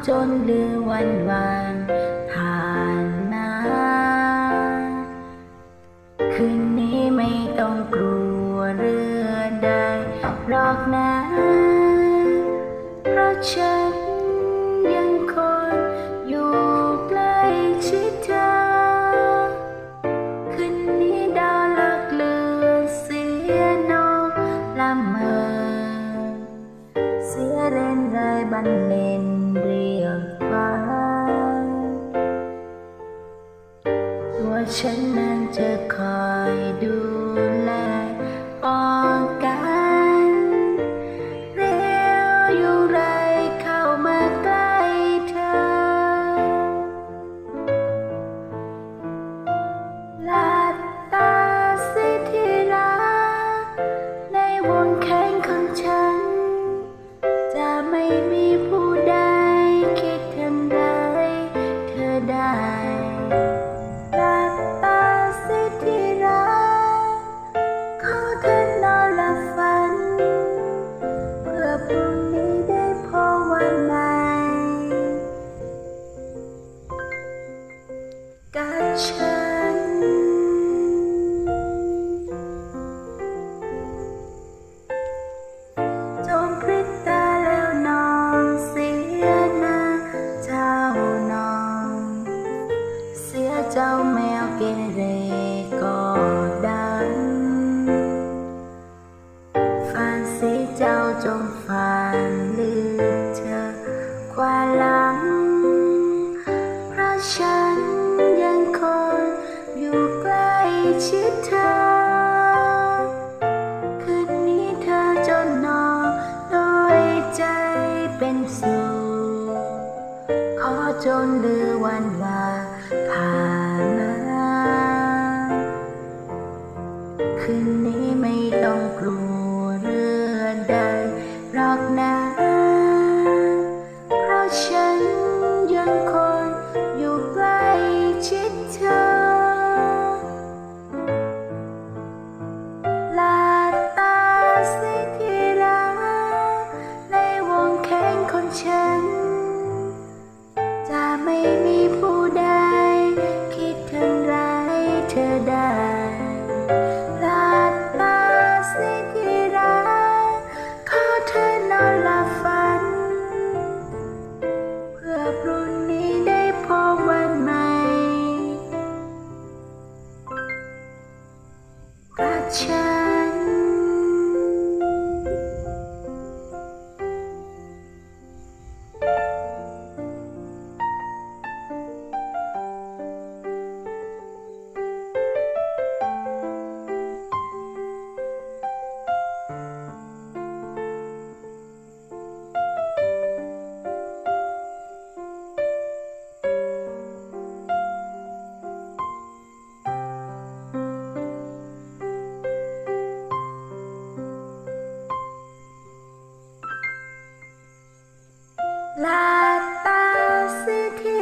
เป็นสุขขอจนลืมวันวานผ่านมา คืนนี้ไม่ต้องกลัวเรื่องใดหรอกนะ เพราะฉันยังคงอยู่ใกล้ชิดเธอ คืนนี้ดาวเลิกเลือนเสียนองละเมอ เสียเล่นไรบรรเลง เรียกฟ้าตัวฉันนั้นจะคอยดู เจ้าแมวเกเรก็ดังฝันสีเจ้าจงฝันลืมเธอความหลัง เพราะฉันยังคงอยู่ใกล้ชิดเธอ คืนนี้เธอจนนอนโดยใจเป็นสุขขอจนลือวันวาผ่ คืนนี้ไม่ต้องกลัว กับ ฉัน